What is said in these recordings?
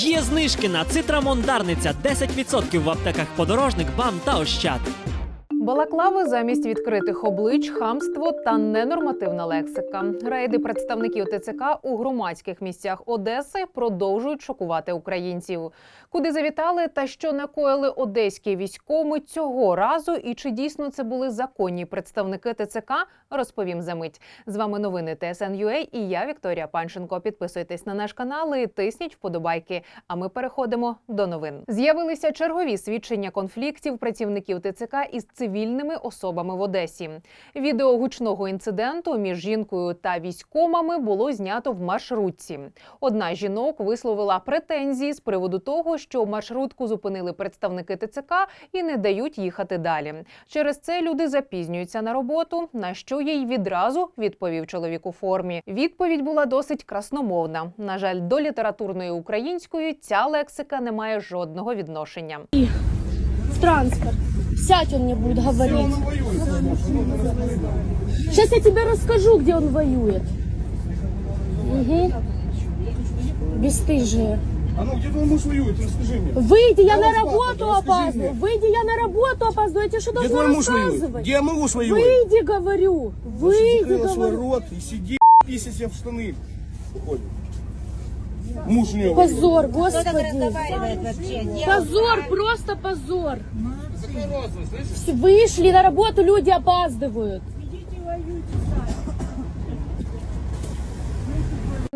Є знижки на цитрамон Дарниця 10% в аптеках подорожник, бам та ощад. Балаклави замість відкритих облич, хамство та ненормативна лексика. Рейди представників ТЦК у громадських місцях Одеси продовжують шокувати українців. Куди завітали та що накоїли одеські військові цього разу, і чи дійсно це були законні представники ТЦК, розповім за мить. З вами новини ТСН.UA і я Вікторія Панченко. Підписуйтесь на наш канал і тисніть вподобайки. А ми переходимо до новин. З'явилися чергові свідчення конфліктів працівників ТЦК із цивільними особами в Одесі. Відео гучного інциденту між жінкою та військомами було знято в маршрутці. Одна з жінок висловила претензії з приводу того, що маршрутку зупинили представники ТЦК і не дають їхати далі. Через це люди запізнюються на роботу. На що їй відразу відповів чоловік у формі. Відповідь була досить красномовна. На жаль, до літературної української ця лексика не має жодного відношення. транспорт. Сядь, он мне будет говорить. Сейчас я тебе расскажу, где он воюет. Угу. Бесстыжие. А ну где твой муж воюет? Расскажи мне. Выйди, я Да на он работу папа, расскажи опаздываю. мне. Выйди, я на работу опаздываю. Я тебе что Где должна твой муж воюет? рассказывать? Где муж воюет? Выйди, говорю. Выйди, Закрыла свой говорю. рот и сиди, пися себе в штаны. Уходит. Муж у него. Позор, господи. Позор, просто позор. Вышли на работу, люди опаздывают.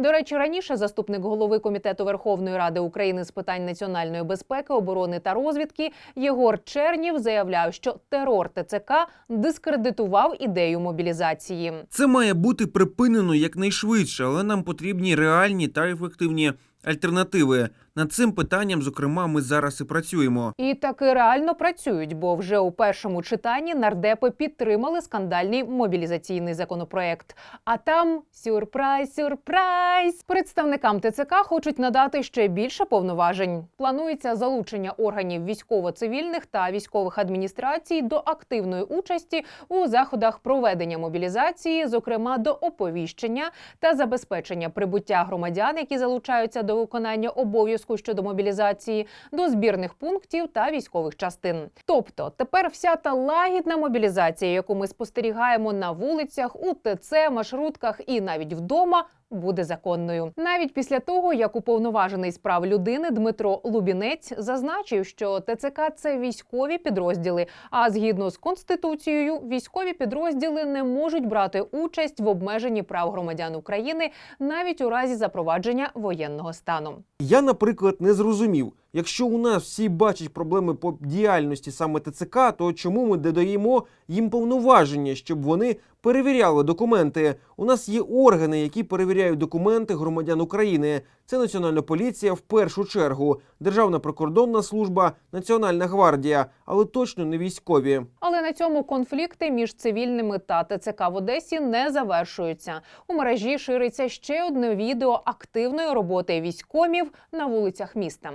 До речі, раніше заступник голови комітету Верховної Ради України з питань національної безпеки, оборони та розвідки Єгор Чернів заявляв, що терор ТЦК дискредитував ідею мобілізації. Це має бути припинено якнайшвидше, але нам потрібні реальні та ефективні альтернативи. Над цим питанням, зокрема, ми зараз і працюємо. І таки реально працюють, бо вже у першому читанні нардепи підтримали скандальний мобілізаційний законопроект. А там сюрприз, сюрприз! Представникам ТЦК хочуть надати ще більше повноважень. Планується залучення органів військово-цивільних та військових адміністрацій до активної участі у заходах проведення мобілізації, зокрема до оповіщення та забезпечення прибуття громадян, які залучаються до виконання обов'язку щодо мобілізації, до збірних пунктів та військових частин. Тобто тепер вся та лагідна мобілізація, яку ми спостерігаємо на вулицях, у ТЦ, маршрутках і навіть вдома. Буде законною навіть після того, як уповноважений з прав людини Дмитро Лубінець зазначив, що ТЦК це військові підрозділи. А згідно з конституцією, військові підрозділи не можуть брати участь в обмеженні прав громадян України навіть у разі запровадження воєнного стану. Я, наприклад, не зрозумів, якщо у нас всі бачать проблеми по діяльності саме ТЦК, то чому ми додаємо їм повноваження, щоб вони перевіряли документи? У нас є органи, які перевіряють документи громадян України. Це Національна поліція в першу чергу, Державна прикордонна служба, Національна гвардія, але точно не військові. Але на цьому конфлікти між цивільними та ТЦК в Одесі не завершуються. У мережі шириться ще одне відео активної роботи військомів на вулицях міста.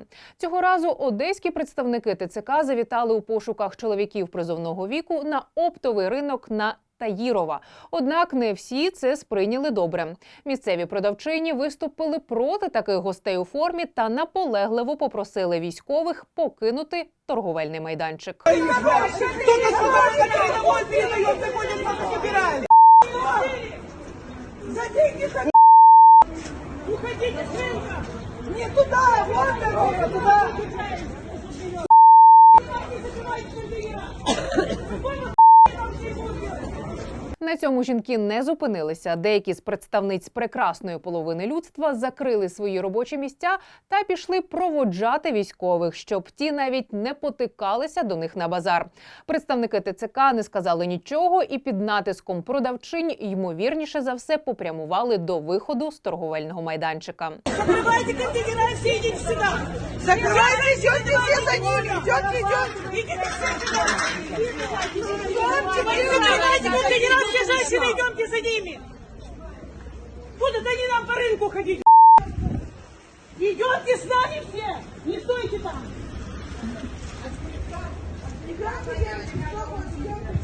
Цього разу одеські представники ТЦК завітали у пошуках чоловіків призовного віку на оптовий ринок на Таїрова. Однак не всі це сприйняли добре. Місцеві продавчині виступили проти таких гостей у формі та наполегливо попросили військових покинути торговельний майданчик. Уходите с! Не туда, вот дорога, туда! На цьому жінки не зупинилися. Деякі з представниць прекрасної половини людства закрили свої робочі місця та пішли проводжати військових, щоб ті навіть не потикалися до них на базар. Представники ТЦК не сказали нічого і під натиском продавчинь ймовірніше за все попрямували до виходу з торговельного майданчика. Закрывайте контейнера и все идите сюда! Закрывайте, идете все за ними! Идете, идете! Идите все все женщины, идемте за ними! Будут они нам по рынку ходить! Идемте с нами все! Не стойте там!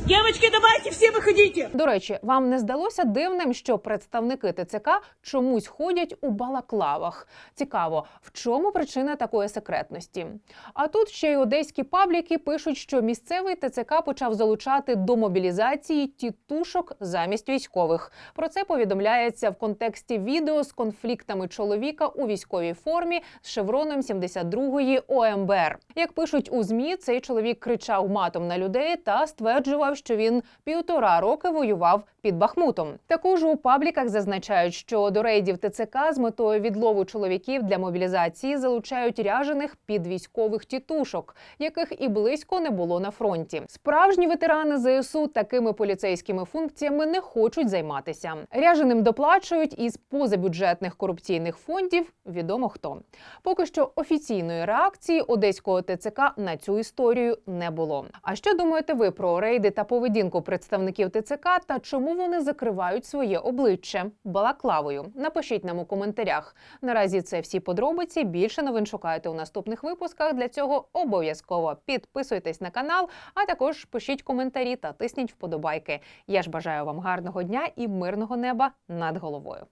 Девочки, давайте все выходите. До речі, вам не здалося дивним, що представники ТЦК чомусь ходять у балаклавах? Цікаво, в чому причина такої секретності? А тут ще й одеські пабліки пишуть, що місцевий ТЦК почав залучати до мобілізації тітушок замість військових. Про це повідомляється в контексті відео з конфліктами чоловіка у військовій формі з шевроном 72-ї ОМБР. Як пишуть у змі, цей чоловік кричав матом на людей та стверджував, що він півтора роки воював під Бахмутом. Також у пабліках зазначають, що до рейдів ТЦК з метою відлову чоловіків для мобілізації залучають ряжених під військових тітушок, яких і близько не було на фронті. Справжні ветерани ЗСУ такими поліцейськими функціями не хочуть займатися. Ряженим доплачують із позабюджетних корупційних фондів. Відомо хто. Поки що офіційної реакції одеського ТЦК на цю історію не було. А що думаєте ви про рейди та поведінку представників ТЦК та чому вони закривають своє обличчя балаклавою? Напишіть нам у коментарях. Наразі це всі подробиці. Більше новин шукайте у наступних випусках. Для цього обов'язково підписуйтесь на канал, а також пишіть коментарі та тисніть вподобайки. Я ж бажаю вам гарного дня і мирного неба над головою.